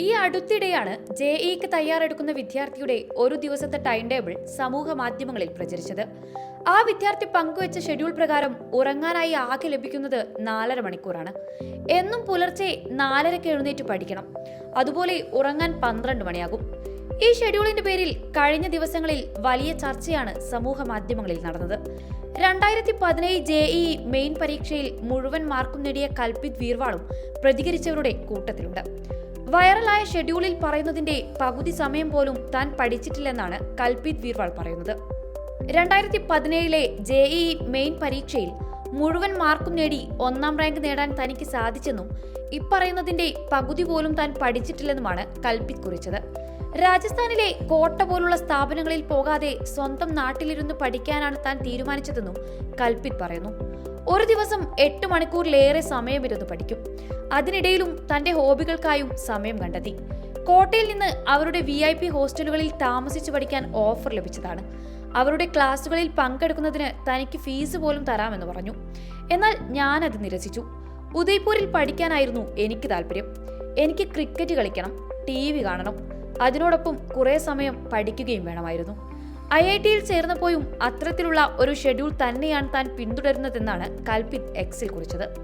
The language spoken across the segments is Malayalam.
ഈ അടുത്തിടെയാണ് ജെ ഇക്ക് തയ്യാറെടുക്കുന്ന വിദ്യാർത്ഥിയുടെ ഒരു ദിവസത്തെ ടൈം ടേബിൾ സമൂഹ മാധ്യമങ്ങളിൽ പ്രചരിച്ചത്. ആ വിദ്യാർത്ഥി പങ്കുവച്ച ഷെഡ്യൂൾ പ്രകാരം ഉറങ്ങാനായി ആകെ ലഭിക്കുന്നത് നാലര മണിക്കൂറാണ്. എന്നും പുലർച്ചെ നാലരക്ക് എഴുന്നേറ്റ് പഠിക്കണം. അതുപോലെ ഉറങ്ങാൻ പന്ത്രണ്ട് മണിയാകും. ഈ ഷെഡ്യൂളിന്റെ പേരിൽ കഴിഞ്ഞ ദിവസങ്ങളിൽ വലിയ ചർച്ചയാണ് സമൂഹ മാധ്യമങ്ങളിൽ നടന്നത്. രണ്ടായിരത്തി പതിനേഴ് ജെ ഇ മെയിൻ പരീക്ഷയിൽ മുഴുവൻ മാർക്കും നേടിയ കൽപിത് വീർവാളും പ്രതികരിച്ചവരുടെ കൂട്ടത്തിലുണ്ട്. വൈറലായ ഷെഡ്യൂളിൽ പറയുന്നതിന്റെ പകുതി സമയം പോലും താൻ പഠിച്ചിട്ടില്ലെന്നാണ് കൽപിത് വീർവാൾ പറയുന്നത്. രണ്ടായിരത്തി പതിനേഴിലെ ജെഇഇ മെയിൻ പരീക്ഷയിൽ മുഴുവൻ മാർക്കും നേടി ഒന്നാം റാങ്ക് നേടാൻ തനിക്ക് സാധിച്ചെന്നും ഇപ്പറയുന്നതിന്റെ പകുതി പോലും താൻ പഠിച്ചിട്ടില്ലെന്നുമാണ് കൽപിത് കുറിച്ചത്. രാജസ്ഥാനിലെ കോട്ട പോലുള്ള സ്ഥാപനങ്ങളിൽ പോകാതെ സ്വന്തം നാട്ടിലിരുന്ന് പഠിക്കാനാണ് താൻ തീരുമാനിച്ചതെന്നും കൽപിത് പറയുന്നു. ഒരു ദിവസം എട്ട് മണിക്കൂറിലേറെ സമയമിരുന്ന് പഠിക്കും. അതിനിടയിലും തന്റെ ഹോബികൾക്കായും സമയം കണ്ടെത്തി. കോട്ടയിൽ നിന്ന് അവരുടെ വി ഐ പി ഹോസ്റ്റലുകളിൽ താമസിച്ചു പഠിക്കാൻ ഓഫർ ലഭിച്ചതാണ്. അവരുടെ ക്ലാസ്സുകളിൽ പങ്കെടുക്കുന്നതിന് തനിക്ക് ഫീസ് പോലും തരാമെന്ന് പറഞ്ഞു. എന്നാൽ ഞാനത് നിരസിച്ചു. ഉദയ്പൂരിൽ പഠിക്കാനായിരുന്നു എനിക്ക് താല്പര്യം. എനിക്ക് ക്രിക്കറ്റ് കളിക്കണം ടി വി കാണണം. അതിനോടൊപ്പം കുറേ സമയം പഠിക്കുകയും വേണമായിരുന്നു. ഐ ഐ ടിയിൽ ചേർന്നപ്പോഴും അത്തരത്തിലുള്ള ഒരു ഷെഡ്യൂൾ തന്നെയാണ് താൻ പിന്തുടരുന്നതെന്നാണ് കൽപിത് എക്സിൽ കുറിച്ചത്.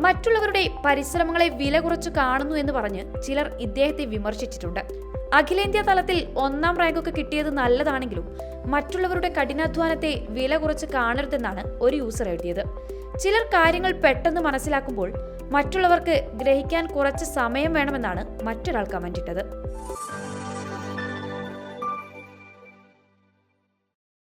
മറ്റുള്ളവരുടെ പരിശ്രമങ്ങളെ വില കുറച്ച് കാണുന്നു എന്ന് പറഞ്ഞ് ചിലർ ഇദ്ദേഹത്തെ വിമർശിച്ചിട്ടുണ്ട്. അഖിലേന്ത്യാ തലത്തിൽ ഒന്നാം റാങ്കൊക്കെ കിട്ടിയത് നല്ലതാണെങ്കിലും മറ്റുള്ളവരുടെ കഠിനാധ്വാനത്തെ വില കുറച്ച് കാണരുതെന്നാണ് ഒരു യൂസർ എഴുതിയത്. ചിലർ കാര്യങ്ങൾ പെട്ടെന്ന് മനസ്സിലാക്കുമ്പോൾ മറ്റുള്ളവർക്ക് ഗ്രഹിക്കാൻ കുറച്ച് സമയം വേണമെന്നാണ് മറ്റൊരാൾ കമന്റിട്ടത്